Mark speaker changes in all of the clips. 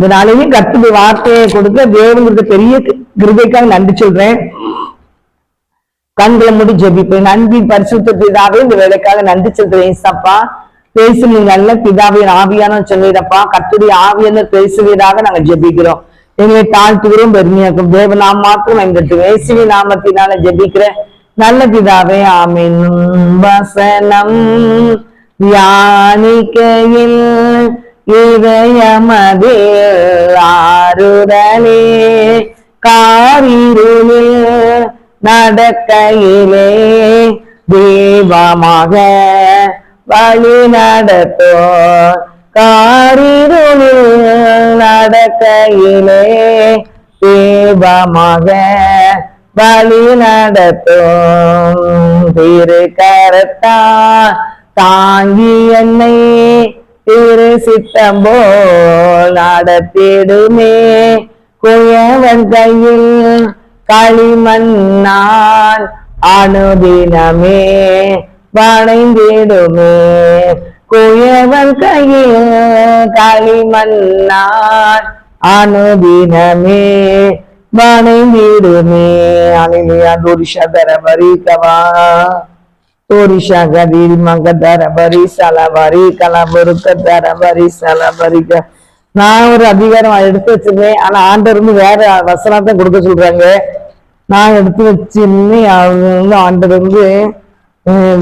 Speaker 1: இந்த நாளையும் கத்துடைய வார்த்தையை கொடுக்க தேவனுக்கு பெரிய கிருபைக்காக நன்றி சொல்றேன். கண்களை முடி ஜெபிப்பேன். நன்றி பரிசுத்த பிதாவே இந்த வேலைக்காக நன்றி சொல்றேன் ஏசப்பா பேசுங்க நல்ல பிதாவின் ஆவியான சொல்லிடப்பா கத்துடைய ஆவியான பேசுவதாக நாங்க ஜெபிக்கிறோம். எங்களை தாழ்த்துகிறோம் பெருமையாக்கும். தேவ நாம் மாத்திரம் எங்கிட்டு வேசுவி நாமத்தினால ஜெபிக்கிற நல்ல பிதாவே ஆமீன். வசனம் தியானிக்கையில் இதயமதில் ஆறுதலே காரிருளில் நடக்கையிலே தெய்வமாக வழி நடத்தோ காரிருளில் நடக்கையிலே தெய்வமாக வழி நடத்தும் திரு கரத்தா தாங்கி என்னை திரு சித்தம்போல் நடத்திடுமே. குயவன் கையில் களிமண்ணான் அனுதினமே வணைந்திடுமே. குயவன் கையில் களிமண்ணான் அனுதினமே வணைந்திடுமே. அலிலியா துரிஷதர மறிக்கவா வரிகவா தோரிஷா கதிர் மகதர வரி சலவரி கலபுருக்க தர வரி சலவரிக்க நான் ஒரு அதிகாரம் எடுத்து வச்சிருந்தேன். ஆனா ஆண்டர் வந்து வேற வசனத்தை கொடுக்க சொல்றாங்க. நான் எடுத்து வச்சிருந்தேன். அவங்க வந்து ஆண்டர் வந்து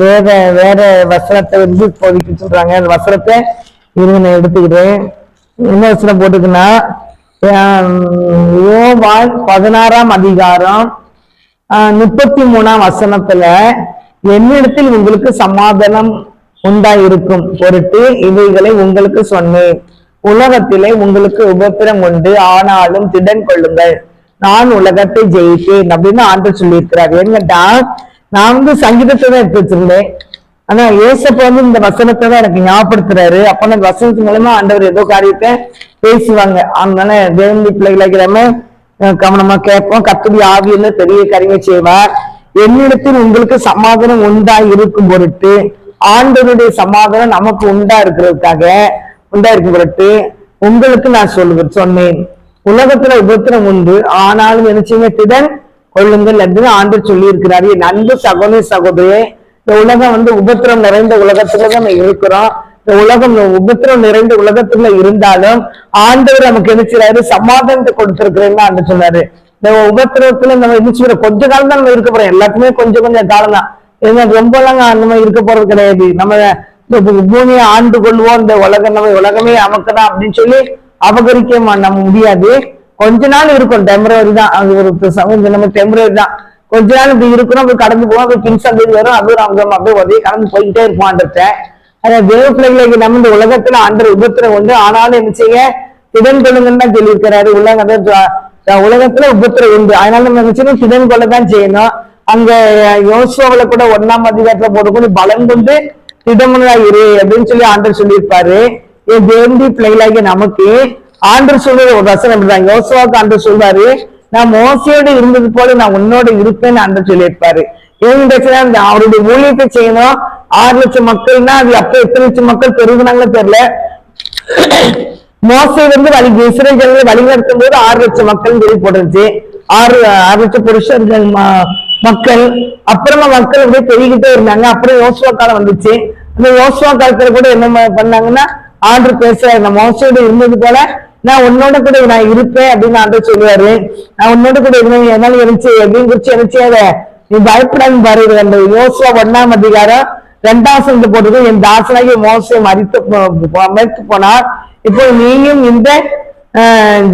Speaker 1: வேற வேற வசனத்தை வந்து இப்போதைக்கு சொல்றாங்க. அந்த வசனத்தை இருந்து நான் எடுத்துக்கிறேன். என்ன வசனம் போட்டுக்குன்னா யோவான் பதினாறாம் அதிகாரம் முப்பத்தி மூணாம் வசனத்துல என்னிடத்தில் உங்களுக்கு சமாதானம் உண்டாயிருக்கும். பொருட்டு இவைகளை உங்களுக்கு சொன்னேன். உலகத்திலே உங்களுக்கு உபத்திரம் உண்டு. ஆனாலும் திடன் கொள்ளுங்கள். நான் உலகத்தை ஜெயித்தேன் அப்படின்னு ஆண்டு சொல்லியிருக்கிறார். என்கிட்டா நான் வந்து சங்கீதத்தை தான் எடுத்து வச்சிருந்தேன். ஆனா ஏசப்ப வந்து இந்த வசனத்தை தான் எனக்கு ஞாபகப்படுத்துறாரு. அப்ப அந்த வசனத்து மூலமா ஆண்டவர் ஏதோ காரியத்தை பேசுவாங்க. அதனால தேவந்தி பிள்ளைகளாக்கிறம கவனமா கேட்போம். கத்துடி ஆவியில பெரிய கருவை செய்வார். என்னிடத்தில் உங்களுக்கு சமாதானம் உண்டா இருக்கும் பொருட்டு ஆண்டவருடைய சமாதானம் நமக்கு உண்டா இருக்கிறதுக்காக உண்டா இருக்கும் பொருட்டு உங்களுக்கு நான் சொல்லுவேன் சொன்னேன். உலகத்துல உபத்திரம் உண்டு. ஆனாலும் நினைச்சீங்க திடன் கொள்ளுங்கள் என்று ஆண்டு சொல்லி இருக்கிறாரு என் அன்பு சகோதரி சகோதரியே இந்த உலகம் வந்து உபத்திரம் நிறைந்த உலகத்துல தான் நம்ம இருக்கிறோம். இந்த உலகம் உபத்திரம் நிறைந்த உலகத்துல இருந்தாலும் ஆண்டவர் நமக்கு என்ன சமாதானத்தை கொடுத்திருக்கிறேன்னு ஆண்டு சொன்னாரு. இந்த உபத்திரத்துல நம்ம இருந்துச்சு கொஞ்ச காலம் தான் நம்ம இருக்க போறோம். எல்லாத்துக்குமே கொஞ்சம் கொஞ்சம் காலம் தான். ஏன்னா அந்த மாதிரி இருக்க போறது கிடையாது. நம்ம இந்த பூமியை ஆண்டு கொள்வோம். இந்த உலகம் நம்ம உலகமே அமக்கதான் அப்படின்னு சொல்லி அபகரிக்க நம்ம முடியாது. கொஞ்ச நாள் இருக்கும். டெம்பரவரி தான். அது ஒரு நம்ம டெம்பரவரி தான். கொஞ்ச நாள் இப்படி இருக்கிறோம் அப்படி கடந்து போவோம். அப்படி பின் வரும். அதுவும் அவங்க அப்படியே உதவி கடந்து போயிட்டே இருப்போம் ஆண்டத்தை அதான் தேவ பிள்ளைகளுக்கு நம்ம இந்த உலகத்துல ஆண்டர் உபத்திரம் உண்டு. ஆனாலும் என்ன செய்ய? திடன் கொள்ளுங்கன்னு தான் சொல்லியிருக்கிறாரு. உலக உலகத்துல உபத்திரம் உண்டு. அதனால நம்ம என்ன திடன் கொள்ள தான் செய்யணும். அங்க யோசுவாவில கூட ஒன்னாம் அதிகாரத்துல போட்டுக்கொண்டு பலம் கொண்டு திடமுனா இரு அப்படின்னு சொல்லி ஆண்டர் சொல்லியிருப்பாரு. என் தேவந்தி பிள்ளைகளாகிய நமக்கு ஆண்டர் சொல்றது ஒரு வசனம் இப்படிதான் யோசுவாவுக்கு ஆண்டர் சொல்வாரு நான் மோசையோடு இருந்தது போல நான் உன்னோட இருப்பேன்னு ஆண்டர் சொல்லியிருப்பாரு. இவங்க அவருடைய ஊழியத்தை செய்யணும்? ஆறு லட்சம் மக்கள்னா அது அப்ப எத்தனை லட்சம் மக்கள் பெருகுனாங்களோ தெரியல. மோசை வந்து வழி இஸ்ரேல் ஜனங்களை வழிநடத்தும் போது ஆறு லட்சம் மக்கள் சொல்லி போட்டுருச்சு ஆறு ஆறு லட்சம் புருஷர்கள் ம- மக்கள். அப்புறமா மக்கள் அப்படியே பெருகிட்டே இருந்தாங்க. அப்புறம் யோசுவா காலம் வந்துச்சு. அந்த யோசுவா காலத்துல கூட என்ன பண்ணாங்கன்னா ஆர்டர் பேசுறாரு. நான் மோசையோட இருந்தது போல நான் உன்னோட கூட நான் இருப்பேன் அப்படின்னு ஆண்டு சொல்லுவாரு. நான் உன்னோட கூட இருந்தேன். என்னால இருந்துச்சு அப்படின்னு குறிச்சு அதை நீ பயப்படாம பாரு. அந்த யோசுவா ஒன்னாம் அதிகாரம் ரெண்டாம் சந்து போட்டது என் தாசனாகி மோசை மறித்து போ- போ- மறித்து போனார். இப்போ நீயும் இந்த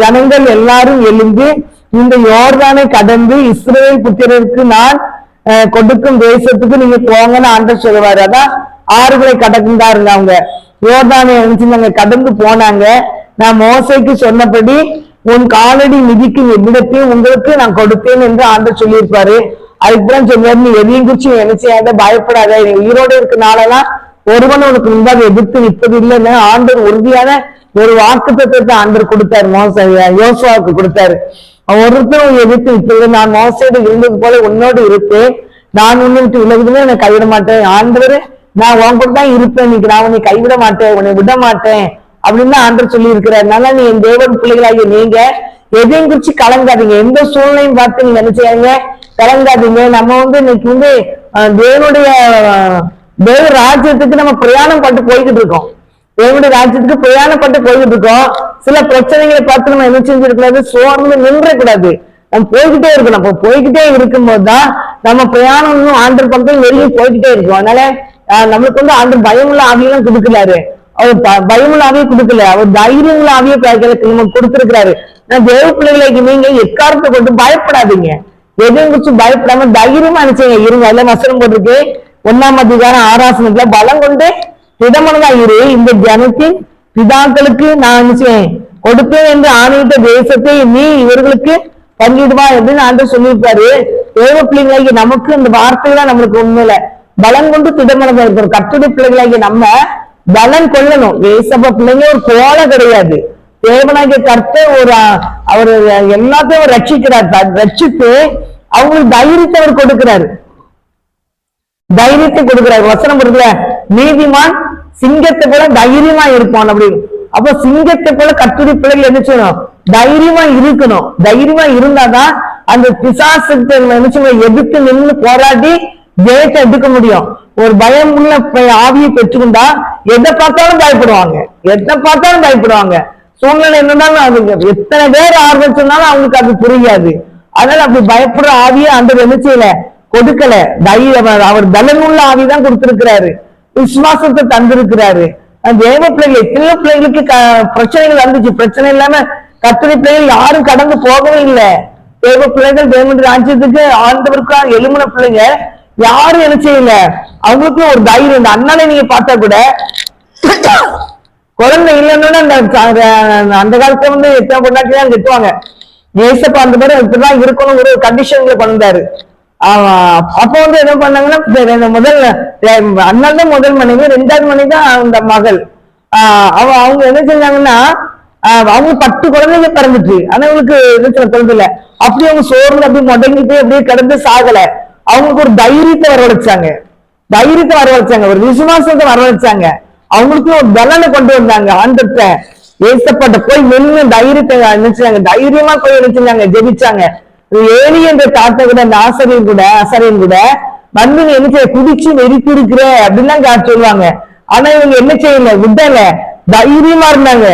Speaker 1: ஜனங்கள் எல்லாரும் எழுந்து இந்த யோர்தானை கடந்து இஸ்ரேல் புத்திரருக்கு நான் அஹ், கொடுக்கும் தேசத்துக்கு நீங்க போங்கன்னு ஆண்டர் சொல்லுவாரு. அதான் ஆறுகளை கடந்தாருங்க அவங்க யோர்தானை நாங்க கடந்து போனாங்க. நான் மோசைக்கு சொன்னபடி உன் காலடி மிதிக்கும் எவ்விடத்தையும் உங்களுக்கு நான் கொடுத்தேன் என்று ஆண்டர் சொல்லியிருப்பாரு. அதுக்குதான் சொன்னார் நீ எதையும் குறிச்சு நினைச்சு பயப்படாத. உயிரோடு உயிரோட இருக்க நாளெல்லாம் ஒருவன் உனக்கு முன்பாக எதிர்த்து நிற்பது இல்லைன்னு ஆண்டவர் உறுதியான ஒரு வாக்கு தத்துவத்தை ஆண்டர் கொடுத்தாரு. மோச யோசுவாவுக்கு கொடுத்தாரு. ஒருத்தரும் எதிர்த்து நிற்பது நான் மோசையோடு இருந்தது போல உன்னோடு இருப்பேன். நான் உன்னை விட்டு விலகுதுமே கைவிட மாட்டேன். ஆண்டவர் நான் உன் கூட தான் இருப்பேன். இன்னைக்கு நான் உன்னை கைவிட மாட்டேன் உன்னை விட மாட்டேன் அப்படின்னு ஆண்டர் சொல்லி இருக்கிறார் அதனால நீ என் தேவன் பிள்ளைகளாகிய நீங்க எதையும் குறிச்சு கலங்காதீங்க. எந்த சூழ்நிலையும் பார்த்து நீங்க என்ன செய்யாங்க கலங்காதீங்க. நம்ம வந்து இன்னைக்கு வந்து தேவனுடைய தேவ ராஜ்யத்துக்கு நம்ம பிரயாணம் பட்டு போய்கிட்டு இருக்கோம். தேவனுடைய ராஜ்யத்துக்கு பிரயாணப்பட்டு போய்கிட்டு இருக்கோம். சில பிரச்சனைகளை பார்த்து நம்ம என்ன செஞ்சிருக்கூடாது சோர்ந்து நின்றக்கூடாது. நம்ம போய்கிட்டே இருக்கணும். அப்ப போய்கிட்டே இருக்கும்போது தான் நம்ம பிரயாணம் இன்னும் ஆண்டர் பக்கம் வெளியே போய்கிட்டே இருக்கும். அதனால நம்மளுக்கு வந்து ஆண்டர் பயமுள்ள ஆவியெல்லாம் கொடுக்கலாரு அவர் பயமுள்ள ஆவியை கொடுக்கல. அவர் தைரியமுள்ள ஆவியை எனக்கு நமக்கு கொடுத்திருக்கிறாரு. நான் தேவ பிள்ளைகளுக்கு நீங்க எக்காரத்தை கொண்டு பயப்படாதீங்க. எதையும் குறிச்சு பயப்படாம தைரியமா நினைச்சீங்க. இருங்க அதுல வசனம் போட்டிருக்கு. ஒன்னாம் அதிகாரம் ஆராசனத்துல பலம் கொண்டு திடமனதா இரு இந்த ஜனத்தின் பிதாக்களுக்கு நான் நினைச்சேன் கொடுப்பேன் என்று ஆணையிட்ட தேசத்தை நீ இவர்களுக்கு பங்கிடுவா அப்படின்னு ஆண்டு சொல்லியிருப்பாரு ஏழு பிள்ளைங்களாகி நமக்கு இந்த வார்த்தைதான் நம்மளுக்கு உண்மையில. பலம் கொண்டு திடமனதா இருக்கிறோம் கட்டுரை பிள்ளைகளாகி நம்ம பலன் கொள்ளணும். ஏசப்ப பிள்ளைங்க ஒரு கோலை கிடையாது. தேவனாகிய கர்த்த ஒரு அவர் எல்லாத்தையும் ரட்சிக்கிறார். த- ரட்சித்து அவங்களுக்கு தைரியத்தை அவர் கொடுக்கிறாரு. தைரியத்தை கொடுக்கிறார். வசனம் இருக்குல்ல? நீதிமான் சிங்கத்தை போல தைரியமா இருப்பான் அப்படின்னு. அப்ப சிங்கத்தை போல கட்டுரை பிள்ளைகள் என்ன செய்யணும்? தைரியமா இருக்கணும். தைரியமா இருந்தாதான் அந்த பிசாசுக்கு என்ன செய்யணும்? எதிர்த்து நின்று போராடி ஜெயத்தை எடுக்க முடியும். ஒரு பயம் உள்ள ஆவியை பெற்றுக்கொண்டா எதை பார்த்தாலும் பயப்படுவாங்க. எதை பார்த்தாலும் பயப்படுவாங்க. சூழ்நிலை என்னன்னாலும் அது எத்தனை பேர் ஆர்வம் சொன்னாலும் அவங்களுக்கு அது புரியாது. அதனால அப்படி பயப்படுற ஆவியை அந்த என்ன செய்யல? கொடுக்கல. தைரியம் அவர் அவர் பலனுள்ள ஆவிதான் கொடுத்திருக்கிறாரு. விசுவாசத்தை தந்திருக்கிறாரு. தேவ பிள்ளைகள் எத்தனையோ பிள்ளைகளுக்கு க- பிரச்சனைகள் வந்துச்சு. பிரச்சனை இல்லாம கத்திரி பிள்ளைகள் யாரும் கடந்து போகவே இல்லை. தேவ பிள்ளைகள் தேவனுடைய ராஜ்யத்துக்கு ஆண்டவருக்கா எலும்புன பிள்ளைங்க யாரும் என்ன செய்யல. அவங்களுக்கும் ஒரு தைரியம் இந்த அண்ணனை நீங்க பார்த்தா கூட குழந்தை இல்லைன்னு அந்த அந்த- காலத்துல வந்து எத்தனை பொண்டாட்டி தான் கட்டுவாங்க ஏசப்பா அந்த மாதிரி இப்படிதான் இருக்கணும் ஒரு கண்டிஷன்ல கொண்டாரு அப்ப வந்து என்ன பண்ணாங்கன்னா முதல் அண்ணன் தான் முதல் மனைவி ரெண்டாவது மனைவி தான் அந்த மகள். ஆஹ் அவ அவங்க என்ன செஞ்சாங்கன்னா ஆஹ் அவங்க பத்து குழந்தைங்க பிறந்துச்சு. ஆனா அவங்களுக்கு என்ன சொல்ல குழந்தை இல்ல அப்படியே அவங்க சோர்ந்து அப்படியே முடங்கிட்டு அப்படியே கிடந்து சாகல. அவங்களுக்கு ஒரு தைரியத்தை வரவழைச்சாங்க. தைரியத்தை வரவழைச்சாங்க. ஒரு விசுவாசத்தை வரவழைச்சாங்க. அவங்களுக்கு ஒரு பலனை கொண்டு வந்தாங்க. ஆண்டத்தை ஏசப்பட்ட போய் நின்று தைரியத்தை நினைச்சாங்க. தைரியமா போய் நினைச்சாங்க ஜெபிச்சாங்க. ஏனி என்ற தாத்தா கூட அந்த ஆசிரியர் கூட ஆசிரியர் கூட வந்து நீ என்ன செய்ய குடிச்சு நெருக்கி இருக்கிற அப்படின்லாம் காட்டு சொல்லுவாங்க. ஆனா இவங்க என்ன செய்யல? விடல. தைரியமா இருந்தாங்க.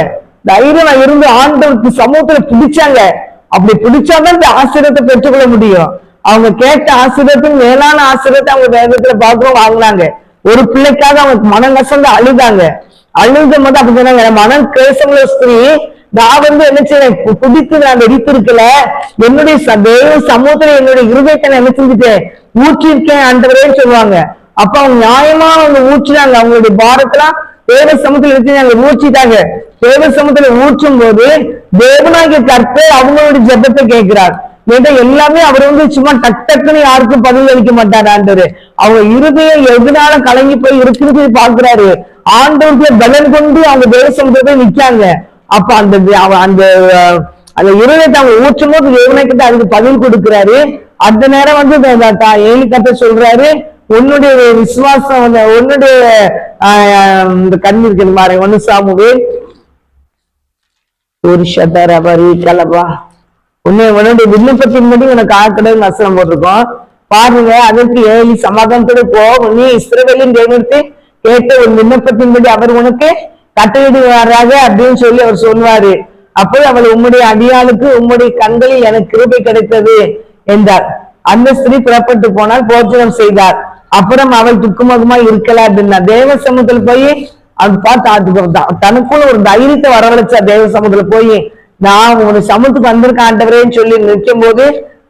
Speaker 1: தைரியமா இருந்து ஆண்டவருக்கு சமூகத்துல பிடிச்சாங்க. அப்படி பிடிச்சாதான் இந்த ஆசிரியத்தை பெற்றுக்கொள்ள முடியும். அவங்க கேட்ட ஆசிரியத்தின் மேலான ஆசிரியத்தை அவங்க வேதத்துல பாக்குறோம் வாங்கினாங்க. ஒரு பிள்ளைக்காக அவங்க மனம் கசந்து அழுதாங்க. அழுத போது அப்படி சொன்னாங்க மனம் கேசமுள்ள ஸ்திரீ நான் வந்து என்ன செய்யறேன் குடித்து நான் வெடித்திருக்கல. என்னுடைய ச- தேவ சமூகத்துல என்னுடைய இருதயத்தை நான் என்ன செஞ்சுட்டேன்? ஊற்றிருக்கேன் ஆண்டவரேன்னு சொல்லுவாங்க. அப்ப அவங்க நியாயமா அவங்க ஊற்றினாங்க. அவங்களுடைய பாரத்தெல்லாம் தேவ சமூகத்துல வச்சு ஊற்றிட்டாங்க. தேவ சமூகத்துல ஊற்றும் போது தேவனாகிய கற்பே அவங்களுடைய ஜெபத்தை கேட்கிறார். ஏன்னா எல்லாமே அவர் வந்து சும்மா டக் டக்குன்னு யாருக்கும் பதில் அளிக்க மாட்டார் ஆண்டவர். அவங்க இருதயம் எதனால கலங்கி போய் இருக்குன்னு பாக்குறாரு ஆண்டவருக்கு பலன் கொண்டு அவங்க தேவ சமூகத்தை நிக்காங்க அப்ப அந்த அந்த அந்த இருதயத்தை அவங்க ஊற்றும் போது தேவனைக்கிட்ட அதுக்கு பதில் கொடுக்கிறாரு. அந்த நேரம் வந்து இந்த- சொல்றாரு. உன்னுடைய விசுவாசம் வந்து உன்னுடைய இந்த கண் இருக்குது மாதிரி ஒன்னு சாமுவே ஒரு சதரபரி கலபா உன்னை உன்னுடைய விண்ணப்பத்தின்படி உனக்கு ஆக்கடல் நசனம் போட்டிருக்கோம். பாருங்க அதற்கு ஏலி சமாதானத்தோட போ. நீ இஸ்ரவேலின் தேவனத்தை கேட்ட உன் விண்ணப்பத்தின்படி அவர் உனக்கு கட்டளிடுவாராக அப்படின்னு சொல்லி அவர் சொல்வாரு. அப்போ அவள் உம்முடைய அடியாளுக்கு உம்முடைய கண்களில் எனக்கு கிருபை கிடைத்தது என்றார். அந்த ஸ்திரீ புறப்பட்டு போனால் போர்ச்சனம் செய்தார். அப்புறம் அவள் துக்குமுகமா இருக்கல அப்படின்னா தேவ சமூகத்துல போய் அது பார்த்து தனக்குள்ள ஒரு தைரியத்தை வரவழைச்சா தேவ சமூகத்துல போய் நான் ஒரு சமூகத்துக்கு வந்திருக்க ஆண்டவரேன்னு சொல்லி நிற்கும் போது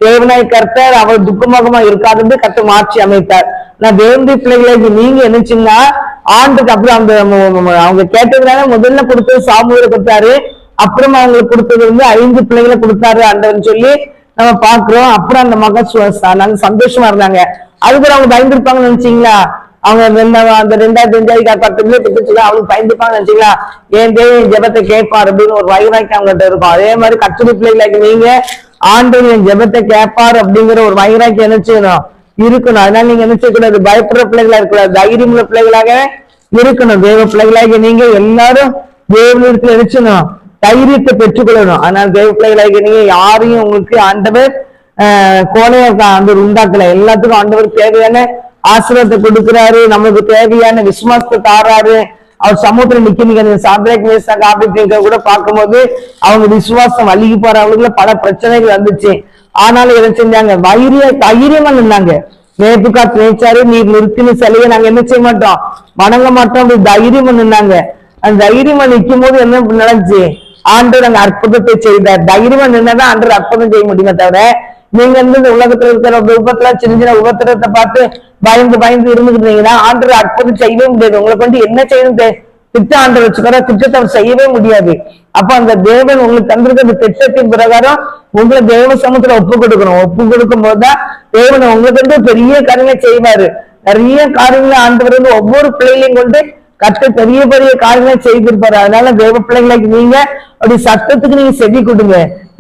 Speaker 1: தேவனாய் கர்த்தர் அவர் துக்கமுகமா இருக்காது கர்த்தர் மாற்றி அமைத்தார். நான் தேவந்தி பிள்ளைகளுக்கு நீங்க என்னச்சுன்னா ஆண்டுக்கு அப்புறம் அந்த அவங்க கேட்டதுனால முதல்ல கொடுத்தது சாமுவேல கொடுத்தாரு. அப்புறம் அவங்களுக்கு கொடுத்தது வந்து ஐந்து பிள்ளைகளை கொடுத்தாரு அண்டர்னு சொல்லி நம்ம பாக்குறோம் அப்புறம் அந்த மகன் நல்ல சந்தோஷமா இருந்தாங்க. அதுக்கு அவங்க பயந்துருப்பாங்கன்னு நினைச்சீங்களா? அவங்க ரெண்டா- அந்த ரெண்டாயிரத்தி அஞ்சாயிரம் பத்து பிள்ளை பெற்றுச்சுல அவங்களுக்கு பயந்துப்பாங்கன்னு நினைச்சீங்களா? ஏன் தேவன் ஜெபத்தை கேட்பார் அப்படின்னு ஒரு வைராக்கி அவங்ககிட்ட இருக்கும். அதே மாதிரி கட்டுரை பிள்ளைகளுக்கு நீங்க ஆண்டவர் என் ஜெபத்தை கேட்பார் அப்படிங்கிற ஒரு வைராக்கி என்ன செய்யணும் இருக்கணும். அதனால நீங்க என்ன செய்யக்கூடாது? பயப்படுற பிள்ளைகளா இருக்கக்கூடாது. தைரியமுள்ள பிள்ளைகளாக இருக்கணும். தேவ பிள்ளைகளாக நீங்க எல்லாரும் தேவனிடத்துல நினைச்சணும் தைரியத்தை பெற்றுக்கொள்ளணும். ஆனால் தேவ பிள்ளைகளாக நீங்க யாரையும் உங்களுக்கு ஆண்டவர் கோலையா கோலைய அந்த உண்டாக்கல. எல்லாத்துக்கும் ஆண்டவர் தேவையான ஆசிரியத்தை கொடுக்கிறாரு. நமக்கு தேவையான விசுவாசத்தை தாராரு. அவர் சமூகத்துல நிக்க சாந்திரக் மேசா காப்பீட்டு கூட பார்க்கும்போது அவங்க விசுவாசம் அழுகி போறவங்களுக்குள்ள பல பிரச்சனைகள் வந்துச்சு. ஆனாலும் என்ன செஞ்சாங்க. வைரிய தைரியமா நின்னாங்க. நேப்புக்கா நினைச்சாரு நீர் நிறுத்தின சிலையை நாங்க என்ன செய்ய மாட்டோம்? வணங்க மாட்டோம். அப்படி தைரியமா நின்னாங்க. அந்த தைரியமா நிக்கும் போது என்ன நடந்துச்சு? ஆண்டு நாங்க அற்புதத்தை செய்தார். தைரியமா நின்னாதான் ஆண்டு அற்புதம் செய்ய முடியுமே தவிர நீங்க வந்து இந்த உலகத்துல இருக்கிற விபத்துல சின்ன சின்ன உபத்திரத்தை பார்த்து பயந்து பயந்து இருந்துக்கிட்டீங்கன்னா ஆண்டவர் அற்புதம் செய்யவே முடியாது. உங்களை கொண்டு என்ன செய்யணும் திட்ட ஆண்டு வச்சுக்கிற திட்டத்தை அவர் செய்யவே முடியாது. அப்ப அந்த தேவன் உங்களுக்கு தந்திருக்கிற திட்டத்தின் பிரகாரம் உங்களை தேவ சமத்துல ஒப்பு கொடுக்கணும். ஒப்பு கொடுக்கும் போதுதான் தேவன் உங்களுக்கு வந்து பெரிய காரியங்களை செய்வாரு. நிறைய காரியங்களை ஆண்டவர் வந்து ஒவ்வொரு பிள்ளைகளையும் கொண்டு கற்று பெரிய பெரிய காரியங்களை செய்திருப்பாரு. அதனால தேவ பிள்ளைங்களுக்கு நீங்க அப்படி சத்தத்துக்கு நீங்க செவி கொடுங்க.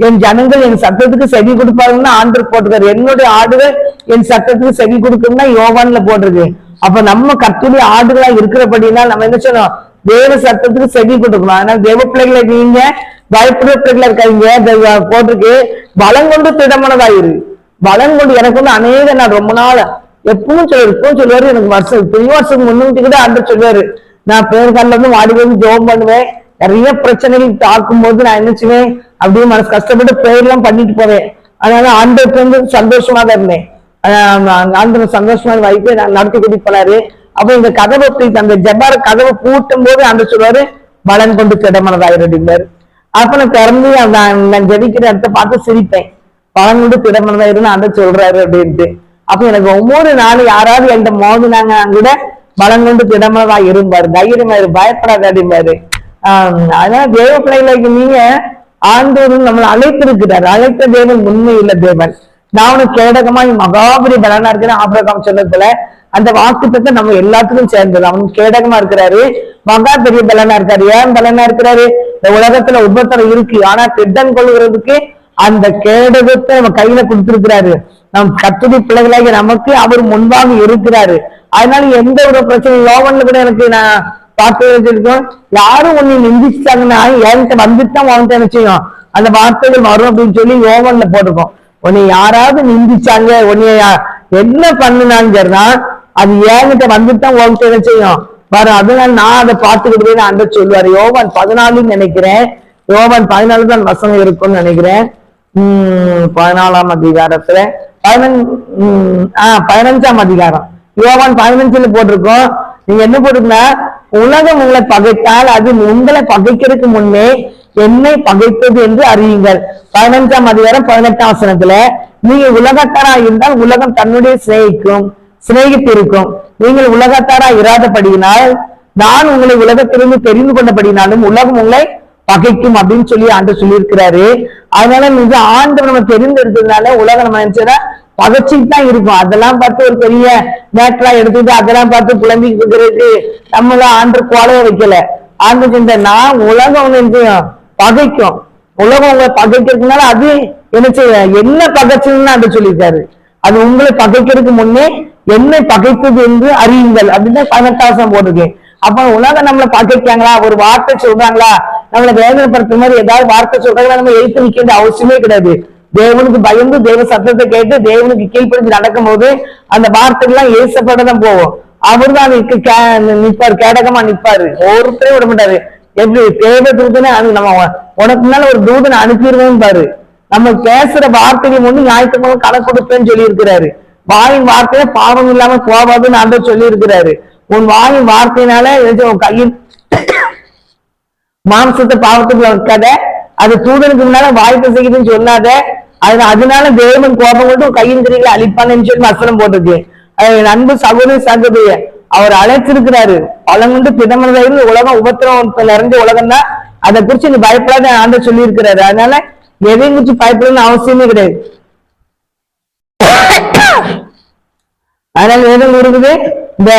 Speaker 1: என் ஜனங்கள் என் சத்தத்துக்கு செவி கொடுப்பாருன்னு ஆண்டர் போட்டிருக்காரு. என்னுடைய ஆடுகள் என் சத்தத்துக்கு செவி கொடுக்கும்னா யோவான்ல போட்டிருக்கு. அப்ப நம்ம கத்துடைய ஆடுகளா இருக்கிறபடினா நம்ம என்ன சொல்லணும் தேவ சத்தத்துக்கு செவி கொடுக்கணும். அதனால தேவ பிள்ளைகளை நீங்க பயப்படுற பிள்ளைகளா இருக்காங்க போட்டிருக்கு. பலம் கொண்டு திடமனதாயிரு. பலம் கொண்டு எனக்கு வந்து அநேக நான் ரொம்ப நாள் எப்பவும் சொல்லுவாரு இப்பவும் சொல்லுவாரு. எனக்கு வருஷம் பெரிய வருஷம் முன்னூத்தி கூட ஆண்டு சொல்லுவாரு. நான் பேருக்கால இருந்து மாடி வந்து ஜோம் பண்ணுவேன். நிறைய பிரச்சனைகள் தாக்கும் போது நான் என்ன செய்வேன்? அப்படியே மனசு கஷ்டப்பட்டு பேர்லாம் பண்ணிட்டு போவேன். அதனால ஆண்டவருக்கு வந்து சந்தோஷமா தான் இருந்தேன். ஆண்டு சந்தோஷமா வைத்து நான் நடத்தி கூட்டிட்டு போனாரு. அப்போ இந்த கதவை அந்த ஜப்பார கதவை பூட்டும் போது அந்த சொல்லுவாரு பலன் கொண்டு திடமனதாயிரு அப்படிம்பாரு அப்ப நான் திறந்து நான் ஜெபிக்கிற இடத்த பார்த்து சிரிப்பேன். பலன் கொண்டு திடமனதாயிருன்னு அந்த சொல்றாரு அப்படின்ட்டு. அப்ப எனக்கு ஒவ்வொரு நாளும் யாராவது என்கிட்ட மோதினாங்க கூட பலம் கொண்டு திடமனதா இருப்பாரு. தைரியமா பயப்படாத அப்படிம்பாரு. ஆஹ் அதனால தேவ பிள்ளைகளுக்கு நீங்க ஆண்டோரும் நம்மளை அழைத்திருக்கிறார். அழைத்த தேவன் உண்மையுள்ள தேவன். நானும் கேடகமாய் மகாபரி பலனா இருக்கிறேன். ஆபிரகாம் சொன்னது போல அந்த வாக்குத்தத்தை நம்ம எல்லாத்துக்கும் சேர்ந்தது. அவன் கேடகமா இருக்கிறாரு. மகா பெரிய பலனா இருக்காரு. ஏன் பலனா இருக்கிறாரு? இந்த உலகத்துல உபத்திரம் இருக்கு. ஆனா திட்டம் கொள்கிறதுக்கு அந்த கேடகத்தை நம்ம கையில கொடுத்திருக்கிறாரு. நம் கத்துடி பிள்ளைகளாகி நமக்கு அவர் முன்பாக இருக்கிறாரு. அதனால எந்த ஒரு பிரச்சனை லோவன்ல கூட எனக்கு நான் பார்த்து வச்சிருக்கோம் யாரும் உன்னை நிந்திச்சிட்டாங்கன்னா என்கிட்ட வந்துட்டு தான் உன்கிட்ட என்ன செய்யும் அந்த வார்த்தைகள் வரும் அப்படின்னு சொல்லி யோகன்ல போட்டிருக்கோம். உன்னை யாராவது நிந்திச்சாங்க உன்னை என்ன பண்ணுனான்னு அது ஏன்கிட்ட வந்துட்டு தான் உன்கிட்ட என்ன செய்யும் வரும் அதனால நான் அதை பார்த்துக்கிட்டு அந்த சொல்லுவாரு. யோவான் பதினாலுன்னு நினைக்கிறேன். யோவான் பதினாலு தான் வசனம் இருக்கும்னு நினைக்கிறேன். உம் பதினாலாம் அதிகாரத்துல. பதினஞ்சு ஆஹ் பதினஞ்சாம் அதிகாரம். யோவான் பதினஞ்சுல போட்டிருக்கோம். நீங்க என்ன போட்டிருக்கா உலகம் உங்களை பகைத்தால் அது உங்களை பகைக்கிறதுக்கு முன்னே என்னை பகைத்தது என்று அறியுங்கள். பதினஞ்சாம் அதிகாரம் பதினெட்டாம் வசனத்துல நீங்க உலகத்தாரா இருந்தால் உலகம் தன்னுடைய சிநேகிக்கும் சிநேகித்திருக்கும். நீங்கள் உலகத்தாரா இராதபடியினால் நான் உங்களை உலகத்திலிருந்து தெரிந்து கொண்டபடினாலும் உலகம் உங்களை பகைக்கும் அப்படின்னு சொல்லி ஆண்டு சொல்லியிருக்கிறாரு. அதனால நீங்க ஆண்டு நம்ம தெரிந்திருக்கிறதுனால உலகம் நம்ம நினைச்சதா பகைச்சிட்டு தான் இருக்கும் அதெல்லாம் பார்த்து ஒரு பெரிய மேட்டரா எடுத்துட்டு அதெல்லாம் பார்த்து புலம்பிட்டு இருக்கிறதுக்கு நம்மள ஆண்டு கோலைய வைக்கல. ஆண்டு சிந்தை நான் உலகம் வந்து என்ன பகைக்கும். உலகம் உங்களை பகைக்கிறதுனால அது என்ன செய்ய? என்ன பகைச்சுன்னு ஆண்டு சொல்லியிருக்காரு. அது உங்களை பகைக்கிறதுக்கு முன்னே என்னை பகைத்தது என்று அறியுங்கள். அப்படின்னு பதினெட்டாசம் போட்டிருக்கேன். அப்ப உலகம் நம்மளை பகைக்காங்களா? ஒரு வார்த்தை சொல்றாங்களா? நம்மளை வேதனைப்படுத்துற மாதிரி ஏதாவது வார்த்தை சொல்றாங்களா? நம்ம எழுத்து நிக்க வேண்டிய அவசியமே கிடையாது. தேவனுக்கு பயந்து தேவ சத்தத்தை கேட்டு தேவனுக்கு கீழ்ப்படிஞ்சு நடக்கும் போது அந்த வார்த்தைகள்லாம் ஏசப்படதான் போவோம் அவர் தான் நிற்பாரு கேடகமா நிற்பாரு. ஒருத்தரையும் விட மாட்டாரு. எப்படி தேவை தூதனை அனு நம்ம உனக்கு மேல ஒரு தூதனை அனுப்பிடுவோம் பாரு. நம்ம பேசுற வார்த்தைகள் ஒண்ணு ஞாயிற்றுக்கிழமை கணக்கு கொடுப்பேன்னு சொல்லி இருக்கிறாரு வாயின் வார்த்தையில பாவம் இல்லாம போவாதுன்னு அந்த சொல்லி இருக்கிறாரு உன் வாயின் வார்த்தையினால ஏதாச்சும் உன் கையில் மாம்சத்தை பாவத்துக்குள்ள வைக்காத. அது தூதனுக்கு முன்னால வாய்ப்பு செய்யுதுன்னு சொல்லாத அது அதனால தேவன் கோபம் கொண்டு கையின் திரிகளை அழிப்பான்னு சொல்லி வசனம் போட்டிருக்கு. அது அன்பு சகோதரி சகோதரிய அவர் அழைச்சிருக்கிறாரு பழங்குண்டு திடமனதாயிருந்து உலகம் உபத்திரம் நிறைஞ்ச உலகம் தான் அதை குறிச்சு நீ பயப்படாத ஆண்ட சொல்லி இருக்கிறாரு அதனால எதையும் குறிச்சு பயப்படணும்னு அவசியமே கிடையாது. அதனால வேதம் இருக்குது இந்த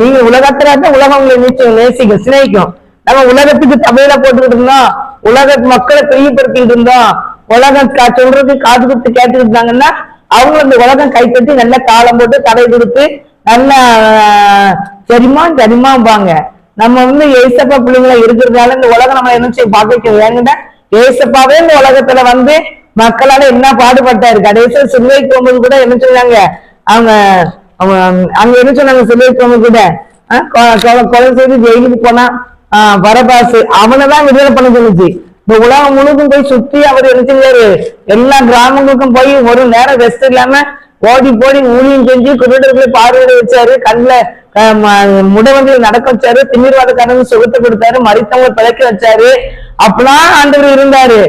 Speaker 1: நீங்க உலகத்துல இருந்தா உலகம் உங்களை நீச்சம் நேசிக்கும் சிநேகிக்கும். நம்ம உலகத்துக்கு தமிழ போட்டுக்கிட்டு இருந்தோம் உலக மக்களை பிரியப்படுத்திட்டு இருந்தோம் உலகம் கா- சொல்றது காது கொடுத்து கேட்டுக்கிட்டு இருந்தாங்கன்னா அவங்க அந்த உலகம் கைப்பற்றி நல்ல தாளம் போட்டு தடை கொடுத்து நல்ல சரிமா சரிமாம்பாங்க நம்ம வந்து ஏசப்பா பிள்ளைங்களா இருக்கிறதால இந்த உலகம் நம்ம என்ன செய்ய பார்க்க ஏங்கிட்ட ஏசப்பாவே இந்த உலகத்துல வந்து மக்களால என்ன பாடுபட்டாரு? கடைசியில் சிலுவை போகும்போது கூட என்ன சொன்னாங்க? அவங்க அவங்க அங்க என்ன சொன்னாங்க சிலுவை போகும்போது கூட? கொ- கொலை செய்து ஜெயிலுக்கு போனா ஆஹ் பரபாசு அவனைதான் விடுதலை பண்ண சொல்லுச்சு. இந்த உலகம் முழுக்கும் போய் சுத்தி அவர் என்ன செஞ்சாரு எல்லா கிராமங்களுக்கும் போய் ஒரு நேரம் ரெஸ்ட் இல்லாம ஓடி போடி ஊழியம் செஞ்சு குருடர்களை பார்வையிட வச்சாரு. கண்ணுல ம- முடவங்களை நடக்க வச்சாரு. திமிர்வாத கனவு சுகத்தை கொடுத்தாரு. மறித்தவங்களை பிழைக்க வச்சாரு. அப்பெல்லாம் ஆண்டவர் இருந்தாரு.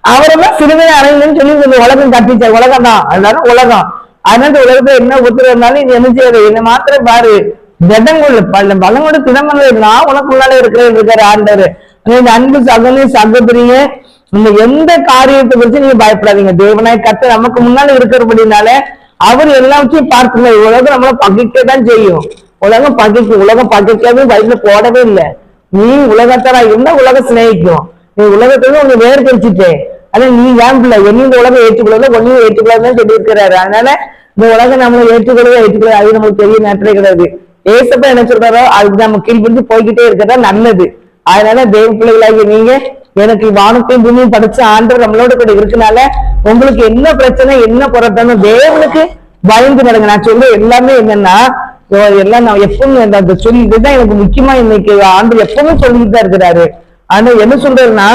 Speaker 1: அவரெல்லாம் சிறுமையை அடையணும்னு சொல்லி இந்த உலகம் கட்டிச்சார் உலகம் தான் அதனால உலகம். அதனால உலகத்துல என்ன உத்தரவு இருந்தாலும் இது என்ன செய்யாது? என்ன மாத்திரம் பாரு. ஜடங்குள்ள பல பலங்கோட நான் உனக்குள்ளால இருக்கிறேன் இருக்காரு ஆண்டவர். இந்த அன்பு சகோதரி சகோதரிய இந்த எந்த காரியத்தை குறிச்சு நீங்க பயப்படாதீங்க. தேவனாய் கத்த நமக்கு முன்னால இருக்கிறபடினால அவர் எல்லாத்தையும் பார்க்கணும் உலகம் நம்மள பகைக்க தான் செய்யும். உலகம் பகைக்கும் உலகம் பகைக்காது வயிற்றுல போடவே இல்லை. நீ உலகத்தரா இருந்தா உலகம் சிநேகிக்கும். நீ உலகத்துல உங்க வேறு கழிச்சுட்டே ஆனா நீ ஏன் பிள்ளை? என்னையும் இந்த உலகம் ஏற்றுக்கொள்ள ஒன்னையும் ஏற்றுக்கொள்ளதான் சொல்லியிருக்கிறாரு. அதனால இந்த உலகம் நம்மளை ஏற்றுக்கொள்ளவே ஏற்றுக்கொள்ள அது நமக்கு பெரிய நேற்றே கிடையாது. ஏசப்பா என்ன சொல்றாரோ அதுக்கு நம்ம கீழ்பிடிச்சு போய்கிட்டே இருக்கிறதா நல்லது. அதனால தேவ பிள்ளைகளாகி நீங்க எனக்கு வானத்தையும் பூமியும் படிச்ச ஆண்டவர் நம்மளோட கூட இருக்கனால உங்களுக்கு என்ன பிரச்சனை என்ன புறத்தணும் தேவனுக்கு பயந்து நடங்க. நான் சொல்ல எல்லாமே என்னன்னா ஓ, எல்லாம் நான் எப்பவும் அந்த- சொல்லிட்டுதான் எனக்கு முக்கியமா இன்னைக்கு ஆண்டு எப்பவுமே சொல்லிட்டு தான் இருக்கிறாரு. ஆனா என்ன சொல்றதுன்னா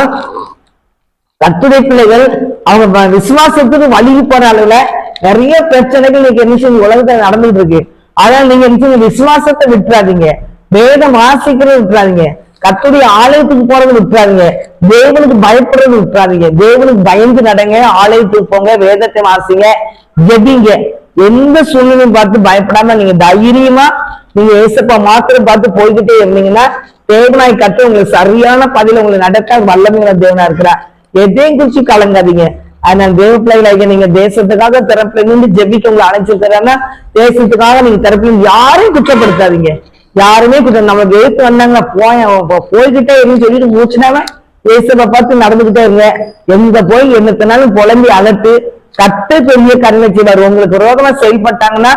Speaker 1: கத்துரை பிள்ளைகள் அவங்க விசுவாசத்துக்கு வழிக்கு போற அளவுல நிறைய பிரச்சனைகள் இன்னைக்கு என்ன செய்யுங்க உலகத்துல நடந்துட்டு இருக்கு. அதனால நீங்க என்ன விசுவாசத்தை விட்டுறாதீங்க. வேதம் வாசிக்கிறது விட்டுறாதீங்க. கத்துடைய ஆலயத்துக்கு போறது விட்டுறாதீங்க. தேவனுக்கு பயப்படுறது விட்டுறாதீங்க. தேவனுக்கு பயந்து நடங்க ஆலயத்துக்கு போங்க வேதத்தை வாசிங்க ஜெபிங்க. எந்த சூழ்நிலையும் பார்த்து பயப்படாம நீங்க தைரியமா நீங்க ஏசப்பா மாத்திரம் பார்த்து போய்கிட்டே இருந்தீங்கன்னா தேவனாய் கத்து உங்களுக்கு சரியான பதில உங்களுக்கு நடக்க வல்லமையான தேவனா இருக்கிறா எதையும் குறிச்சு கலங்காதீங்க. அதனால தேவ பிள்ளைகளாக நீங்க தேசத்துக்காக திறப்புல நின்று ஜெபிக்க உங்களை அழைச்சிருக்கிறாங்கன்னா தேசத்துக்காக நீங்க திறப்புல யாரையும் குற்றப்படுத்தாதீங்க. யாருமே குற்றம் நம்ம எழுத்து வந்தாங்க போய் போய்கிட்டே இருந்து சொல்லிட்டு மூச்சுனாவே ஏசப்ப பார்த்து நடந்துகிட்டே இருங்க. எங்க போய் என்னத்தினாலும் புலம்பி அலட்டு கட்டு பெரிய கருணை செய்வார். உங்களுக்கு ரோகமா செயல்பட்டாங்கன்னா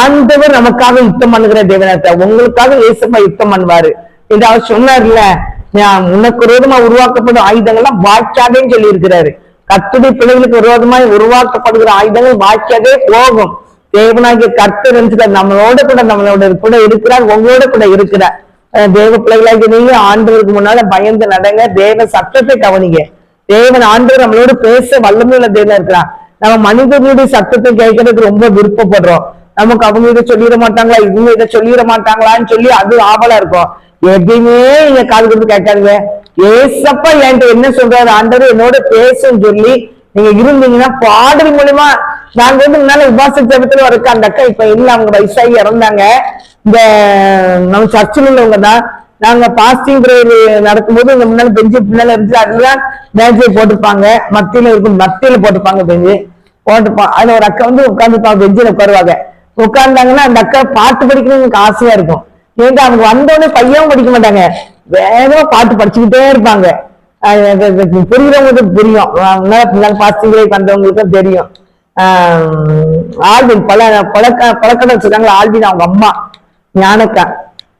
Speaker 1: ஆண்டவர் நமக்காக யுத்தம் பண்ணுகிற தேவனத்தை உங்களுக்காக இயேசுப்பா யுத்தம் பண்ணுவாரு. என்று அவர் சொன்னார்ல நான் உனக்கு ரோகமா உருவாக்கப்படும் ஆயுதங்கள்லாம் வாய்க்காதேன்னு சொல்லி இருக்கிறாரு கத்துடைய பிள்ளைகளுக்கு விரோதமாய் உருவாக்கப்படுகிற ஆயுதங்கள் வாய்க்காதே போகும். தேவனாகிய கர்த்தர் நம்மளோட கூட நம்மளோட கூட இருக்கிறார் உங்களோட கூட இருக்கிறார். தேவ பிள்ளைகளாகி நீங்க ஆண்டவருக்கு முன்னால பயந்து நடங்க தேவ சத்தத்தை கவனிங்க. தேவன் ஆண்டவர் நம்மளோட பேச வல்லமையுள்ள தேவனா இருக்கிறான் நம்ம மனிதர்களுடைய சத்தத்தை கேட்கறதுக்கு ரொம்ப விருப்பப்படுறோம். நமக்கு அவங்க இதை சொல்லிட மாட்டாங்களா இவங்க இதை சொல்லிட மாட்டாங்களான்னு சொல்லி அது ஆவலா இருக்கும். எதையுமே நீங்க காது கொடுத்து கேட்காதீங்க. ஏசப்பா என்கிட்ட என்ன சொல்றாரு? ஆண்டவர் என்னோட பேசுன்னு சொல்லி நீங்க இருந்தீங்கன்னா பாடல் மூலியமா நாங்க வந்து முன்னால உபாச ஜபத்துல இருக்க அந்த அக்கா இப்ப இல்ல அவங்க வயசாகி இறந்தாங்க. இந்த நம்ம சர்ச்சில் உள்ளவங்க தான். நாங்க பாஸ்டிங் பிரேயர் நடக்கும்போது இந்த முன்னால பெஞ்சு பின்னால இருந்துச்சு அதுதான் மேஜை போட்டிருப்பாங்க மத்தியில இருக்கும் மத்தியில போட்டிருப்பாங்க பெஞ்சு போட்டுப்பான் அதுல ஒரு அக்கா வந்து உட்காந்துப்பாங்க பெஞ்சில உட்காருவாங்க. உட்கார்ந்தாங்கன்னா அந்த அக்கா பாட்டு படிக்கணும்னு எனக்கு ஆசையா இருக்கும். ஏங்க அவங்க வந்தோடனே பையன் படிக்க மாட்டாங்க. வேகமா பாட்டு படிச்சுக்கிட்டே இருப்பாங்க. புரியுறவங்களுக்கு புரியும். முன்னால பாஸ்டிங் பண்றவங்களுக்கும் தெரியும். ஆஹ் பல பழக்க பழக்கடை வச்சிருக்காங்களா ஆல்வின் அவங்க அம்மா ஞானக்கா.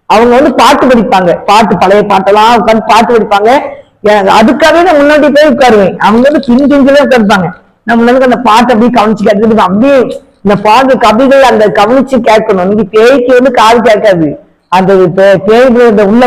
Speaker 1: அவங்க வந்து பாட்டு படிப்பாங்க. பாட்டு பழைய பாட்டெல்லாம் உட்காந்து பாட்டு படிப்பாங்க. அதுக்காகவே நான் முன்னாடி போய் உட்காருவேன். அவங்க வந்து பின் பிஞ்சிலே உட்காருப்பாங்க. நான் முன்னாடி அந்த பாட்டை அப்படியே கவனிச்சு கேட்டு அப்படியே இந்த பாட்டு கவிகள் அந்த கவனிச்சு கேட்கணும். நீங்க பேய்க்கு வந்து காது கேட்காது. அந்த பே- பேய் உள்ளப்பமா உள்ள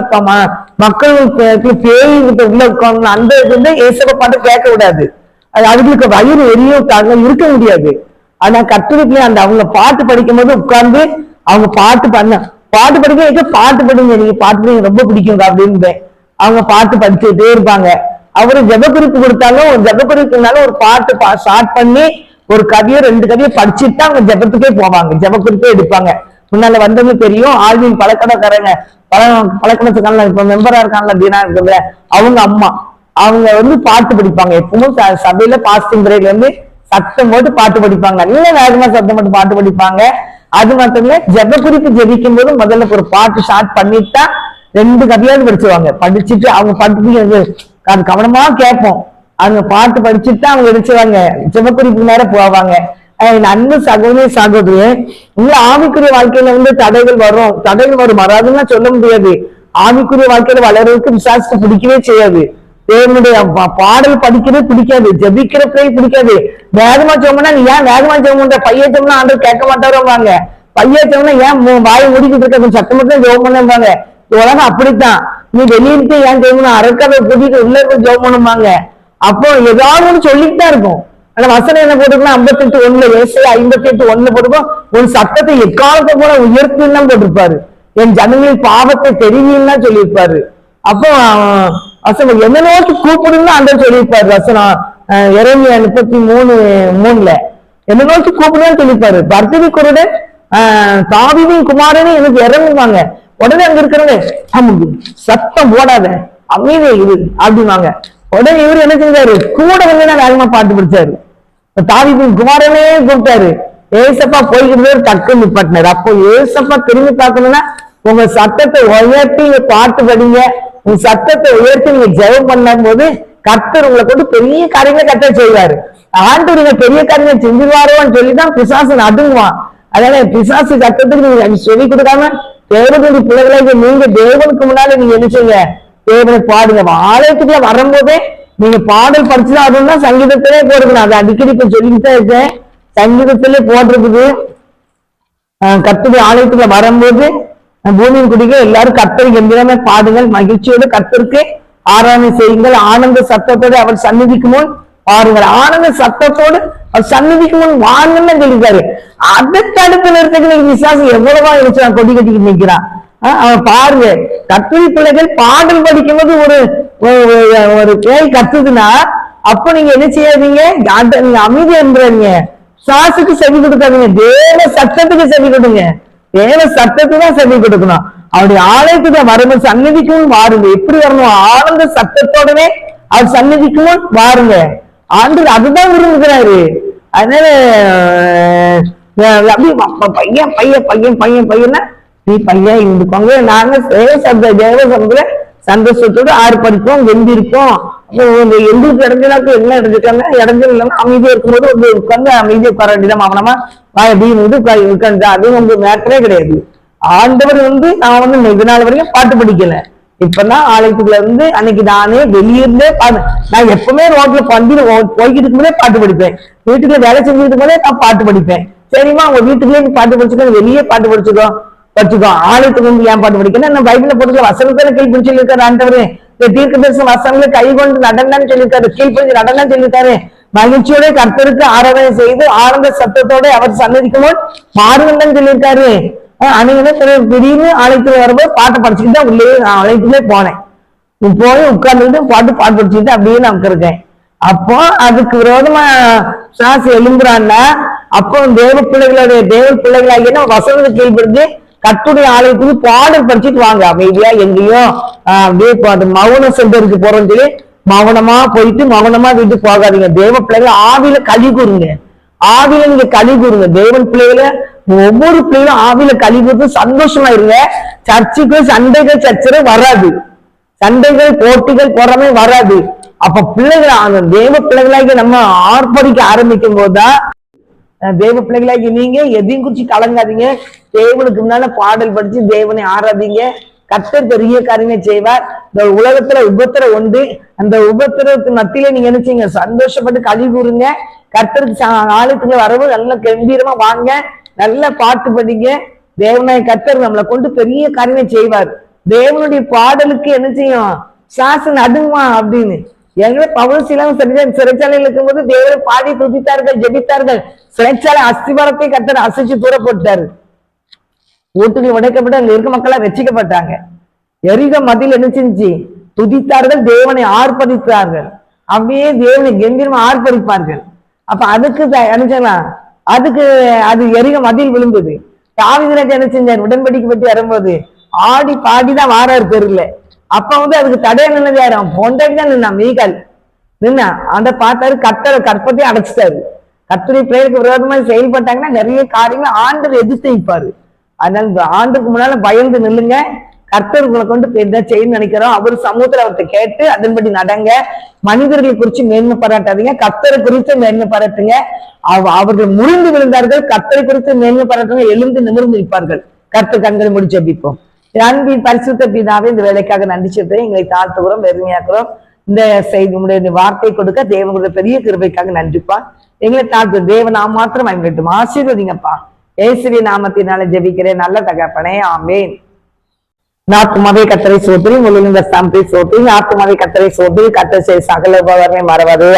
Speaker 1: மக்களுக்கு ம- மக்கள் பேய் உள்ள உட்கார்ந்து அந்த இது வந்து ஏசப்ப பாட்டு கேட்க கூடாது. அது அதுகளுக்கு வயிறு எரியும் தாங்க இருக்க முடியாது. ஆனா கத்துருக்குல அந்த அவங்க பாட்டு படிக்கும் போது உட்கார்ந்து அவங்க பாட்டு பண்ண பாட்டு படிக்க வைக்க பாட்டு படிங்க நீங்க பாட்டு படிங்க ரொம்ப பிடிக்கும் அப்படின்னு அவங்க பாட்டு படிச்சுட்டே இருப்பாங்க. அவரு ஜெபக்குறிப்பு கொடுத்தாலும் ஜெபக்குறிப்புனாலும் ஒரு பாட்டு ஸ்டார்ட் பண்ணி ஒரு கவியோ ரெண்டு கவியோ படிச்சுட்டு தான் அவங்க ஜெபத்துக்கே போவாங்க. ஜெபக்குறிப்பே எடுப்பாங்க. முன்னால வந்தது தெரியும். ஆழ்வின் பழக்கடக்காரங்க பழ பழக்கணத்துக்கான இப்ப மெம்பரா இருக்காங்கல்ல தீனா இருக்குல்ல அவங்க அம்மா. அவங்க வந்து பாட்டு படிப்பாங்க. எப்பவும் ச- சபையில பாஸ்டிங் பிரேக்ல வந்து சத்தம் போட்டு பாட்டு படிப்பாங்க. நல்ல வேகமா சத்தம் போட்டு பாட்டு படிப்பாங்க. அது மட்டும் இல்ல ஜெப குறிப்பு ஜெபிக்கும் போது முதல்ல ஒரு பாட்டு ஸ்டார்ட் பண்ணிட்டா ரெண்டு கதையாவது படிச்சுவாங்க படிச்சுட்டு அவங்க படிப்பு அது கவனமா கேட்போம். அவங்க பாட்டு படிச்சுட்டு தான் அவங்க எடுத்துவாங்க ஜெபக்குறிப்பு நேரம் போவாங்க. என் அன்பு சகோதரி சகோதரியே உங்க ஆவிக்குரிய வாழ்க்கையில வந்து தடைகள் வரும். தடைகள் வரும். வராதுன்னா சொல்ல முடியாது. ஆவிக்குரிய வாழ்க்கையில வளர்றதுக்கு விசாரிச்சு பிடிக்கவே செய்யாது. தேவனுடைய பாடல் படிக்கிறது பிடிக்காது. ஜபிக்கிறப்பே பிடிக்காது. வேகமா சொன்னா நீ ஏன் வேகமா சொன்ன பையன் ஆண்டு கேட்க மாட்டாரோம்பாங்க. பையன் ஏன் வாய் முடிக்கிட்டு இருக்க? கொஞ்சம் சத்தம் மட்டும் ஜோம் பண்ணுவாங்க உலகம் அப்படித்தான். நீ வெளியிட்டு ஏன் ஜெபம் அறக்கதை கூட்டிட்டு உள்ள இருக்க ஜோம் பண்ணுவாங்க அப்போ ஏதாவது ஒண்ணு சொல்லிட்டு தான் இருக்கும். ஆனா வசனம் என்ன போட்டிருக்கோம் ஐம்பத்தி எட்டு ஒண்ணுல ஏசு ஐம்பத்தி எட்டு ஒண்ணுல போட்டிருக்கோம். உன் சத்தத்தை எக்காலத்தை கூட உயர்த்தின்னு போட்டிருப்பாரு. என் ஜனங்களின் பாவத்தை தெரியும் தான் சொல்லியிருப்பாரு. அப்போ வசனம் என்ன நோக்கி கூப்பிடுன்னு அந்த சொல்லியிருப்பாரு வசனம். அஹ், முப்பத்தி மூணு மூணுல. என்ன நோக்கி கூப்பிடுன்னு சொல்லியிருப்பாரு? பர்தவி குருடன் தாவிவின் குமாரனே எனக்கு இறங்குவாங்க. உடனே அங்க இருக்கிறவங்க அமுகு சத்தம் போடாத அமைதியை இரு அப்படிவாங்க உடனே இவரு என்ன செஞ்சாரு? கூட வந்து நான் வேகமா பாட்டு பிடிச்சாரு. தாவிதின் குமாரனே கூப்பிட்டாரு ஏசப்பா போய்கிட்டு டக்கு நிப்பாட்டினாரு. அப்போ ஏசப்பா திரும்பி பார்க்கணும்னா உங்க சத்தத்தை உயர்த்தி நீங்க பாட்டு படிங்க. உங்க சத்தத்தை உயர்த்தி நீங்க ஜெபம் பண்ணும் போது கர்த்தர் உங்களை கொண்டு பெரிய காரியங்களை கட்ட செய்வாரு. ஆண்டு நீங்க பெரிய காரியங்களை செஞ்சிருவாரோன்னு சொல்லிதான் பிசாசு நடுங்குவான். அதனால பிசாசு சத்தத்துக்கு நீங்க சொல்லி கொடுக்காம தேவனுடைய பிள்ளைகளை நீங்க தேவனுக்கு முன்னாடி நீங்க என்ன செய்யுங்க? தேவனை பாடுங்க. ஆலயத்துக்குள்ள வரும்போதே நீங்க பாடல் படிச்சுதான் அதுன்னா சங்கீதத்திலே போட்டுக்கணும் அதை அடிக்கடி இப்ப சொல்லிக்கிட்டே இருக்கேன். சங்கீதத்திலே போடுறதுக்கு ஆஹ் ஆலயத்துல வரும்போது பூமியின் குடிக்க எல்லாரும் கர்த்தரை கம்பீரமா பாடுங்கள். மகிழ்ச்சியோடு கர்த்தருக்கு ஆராதனை செய்யுங்கள். ஆனந்த சத்தத்தோடு அவர் சந்நிதிக்கு முன் பாருங்கள் ஆனந்த சத்தத்தோடு அவர் சந்நிதிக்கு முன் வாங்கன்னு சொல்லியிருக்காரு. அதை தடுத்து நிறுத்துக்கு நீங்க விசுவாசம் எவ்வளவா இருந்துச்சு கொடி கட்டிக்கிட்டு நிக்கிறான். அவன் பாருங்க கத்துரி பிள்ளைகள் பாடல் படிக்கும்போது ஒரு ஒரு- ஒரு- கத்துதுன்னா அப்ப நீங்க என்ன செய்யாதீங்க நீங்க அமைதியா இருந்துறீங்க சுவாசுக்கு செவி கொடுக்காதீங்க தேவ சத்தத்துக்கு செவி கொடுங்க தேவ சத்தத்துக்கு தான் செவி கொடுக்கணும் அவருடைய ஆலயத்துக்கு வரும்போது சந்நிதிக்கு வாருங்க எப்படி வரணும் ஆனந்த சத்தத்தோடவே அவர் சந்நிதிக்கு வாருங்க ஆண்டு அதுதான் விரும்புகிறாரு அதனால அப்படி பையன் பையன் பையன் பையன் பையன்னா நீ பையன் இருந்துக்கோங்க. நாங்க தேவ சப்த சந்தோஷத்தோடு ஆர்ப்பரிப்போம் வெந்திருப்போம் இந்த எங்களுக்கு இடைஞ்சலாக்கு என்ன இடைஞ்சிட்டாங்க இடைஞ்சல் இல்லாம அமைதியா இருக்கும்போது வந்து உட்கார்ந்து அமைதியை உட்கார வேண்டியதான் அவனமா வாய் அப்படின்னு வந்து உட்காந்து உங்க மேட்டரே கிடையாது. ஆண்டவர் வந்து நான் வந்து இது நாள் வரைக்கும் பாட்டு படிக்கல. இப்பதான் ஆலயத்துக்குள்ள இருந்து அன்னைக்கு நானே வெளியிருந்தே பாடு நான் எப்பவுமே ரோட்ல பந்தியில போய்கிட்டு இருக்கும்போதே பாட்டு படிப்பேன். வீட்டுக்குள்ள வேலை செஞ்சுட்டு போதே நான் பாட்டு படிப்பேன். சரிம்மா உங்க வீட்டுக்குள்ளே நீ பாட்டு படிச்சுக்கோ வெளியே பாட்டு படிச்சுக்கோ. படிச்சுக்கோ ஆலயத்துக்கு வந்து ஏன் பாட்டு படிக்கணும் நான் பைபிள்ல போட்டு வசனத்தான கீழ்பிடிச்சு சொல்லியிருக்காரு ஆண்டவரு? இந்த தீர்க்க தரிசன வசனங்களை கை கொண்டு நடந்தான்னு சொல்லியிருக்காரு. கீழ்பிடிச்சு நடந்தான்னு சொல்லியிருக்காரு. மகிழ்ச்சியோட கர்த்தருக்கு ஆராதனை செய்து ஆனந்த சத்தத்தோட அவர் சன்னதிக்கும்போது மாறுவன் சொல்லியிருக்காரு. அன்னைக்கு திடீர்னு ஆலயத்துல வரும்போது பாட்டை படிச்சுக்கிட்டு தான் உள்ளே நான் ஆலயத்துலேயே போனேன். நீ போய் உட்கார்ந்துட்டு பாட்டு பாட்டு படிச்சுட்டு அப்படியே நமக்கு இருக்கேன். அப்போ அதுக்கு விரோதமா சாசு எழும்புறான்னா அப்போ தேவ பிள்ளைகளுடைய தேவ பிள்ளைகளாகிய வசனத்தை கீழ்படுத்தி கத்துடைய ஆலயத்துக்கு பாடல் படிச்சுட்டு வாங்க. அமைதியா எங்கேயும் அப்படியே அது மௌன சென்டருக்கு போறோம்னு சொல்லி மௌனமா போயிட்டு மௌனமா வீட்டுக்கு போகாதீங்க. தேவ பிள்ளைகள் ஆவியில கழி கூறுங்க ஆவியில நீங்க கழி கூறுங்க தேவன் பிள்ளைகள ஒவ்வொரு பிள்ளைகளும் ஆவியில கழி கூர்ந்து சந்தோஷமா இருங்க. சர்ச்சுக்கு சண்டைகள் சர்ச்சரை வராது. சண்டைகள் போட்டிகள் பொறாமை வராது. அப்ப பிள்ளைகளை அந்த தேவ பிள்ளைகளாக நம்ம ஆர்ப்பரிக்க ஆரம்பிக்கும் போதுதான் தேவ பிள்ளைகளாகி நீங்க எதையும் குறிச்சு கலங்காதீங்க. தேவனுக்கு முன்னால பாடல் படிச்சு தேவனை ஆராதிங்க. கத்தர் பெரிய காரியமே செய்வார். இந்த உலகத்துல உபத்திரம் உண்டு. அந்த உபத்திரத்து மத்தியில நீங்க என்ன செய்யுங்க? சந்தோஷப்பட்டு கழிவு கூறுங்க. கர்த்தருக்கு சா- ஆலயத்துக்கு வரவு நல்ல கம்பீரமா வாங்க. நல்ல பாட்டு படிங்க. தேவனாய் கர்த்தர் நம்மளை கொண்டு பெரிய காரியமே செய்வார். தேவனுடைய பாடலுக்கு என்ன செய்யும்? சாசன் அடுமா அப்படின்னு. ஏற்கனவே பவுல் சிலம் சிறைச்சாலையில் இருக்கும்போது தேவரை பாடி துதித்தார்கள் ஜெபித்தார்கள். சிறைச்சாலை அஸ்திவாரத்தை கர்த்தர் அசைச்சு தூர போட்டாரு. உடைக்கப்பட்டு அங்க இருக்க மக்களா ரசிக்கப்பட்டாங்க எரிக மதில் என்ன செஞ்சு? துதித்தார்கள் தேவனை ஆர்ப்பரித்தார்கள். அப்படியே தேவனை கம்பீரமா ஆர்ப்பரிப்பார்கள். அப்ப அதுக்கு த- என்ன செய்யலாம்? அதுக்கு அது எரிக மதில் விழுந்தது. தாவிதராஜ் என்ன செஞ்சார்? உடன்படிக்கை பற்றி வரும்போது ஆடி பாடிதான் வாரார் தெருல. அப்ப வந்து அதுக்கு தடைய நின்னது யாரு? அவன் தான் நின்னா மீகால். நின்னா. அந்த பார்த்தாரு கத்தரை கற்பத்தை அடைச்சிட்டாரு. கத்துரை பிள்ளைகளுக்கு விரோதமாக செயல்பட்டாங்கன்னா நிறைய காரியங்களை ஆண்டவர் எதிர்த்து வைப்பாரு அதனால இந்த ஆண்டுக்கு முன்னால பயந்து நில்லுங்க. கர்த்தர் உங்களை கொண்டு போய் என்ன செய்யணும்னு நினைக்கிறோம். அவர் சமூகத்துல அவர்கிட்ட கேட்டு அதன்படி நடங்க. மனிதர்களை குறித்து மேன்மை பாராட்டாதீங்க. கர்த்தரை குறித்து மேன்மை பாராட்டுங்க. அவ- அவர்கள் முறிந்து விழுந்தார்கள். கர்த்தரை குறித்து மேன்மை பாராட்டுங்க. எழுந்து நிமிர்ந்து நிற்பார்கள். கர்த்தர் கண்களை முடிச்சு ஜெபிப்போம். அன்பின் பரிசுத்த பிதாவே இந்த வேலைக்காக நன்றி சொல்றேன் எங்களை தாழ்த்துகிறோம் பெருமையாக்குறோம் இந்த செய்தி உங்களுடைய வார்த்தை கொடுக்க தேவனுடைய பெரிய கிருபைக்காக நன்றிப்பா. எங்களை தாழ்த்து தேவ நாம் மாத்திரம் பயன்படுத்தும் ஆசீர்வதிங்கப்பா. ஏசுவி நாமத்தினால ஜெபிக்கிறேன். நல்ல தகப்பனே ஆமேன். நாத்துமாவே கத்தரை சோதரி முழுந்த ஸ்தம்பை சோதரி. ஆத்துமாவே கத்தரை சோதரி கத்தரை சகல உபகரணை மறவது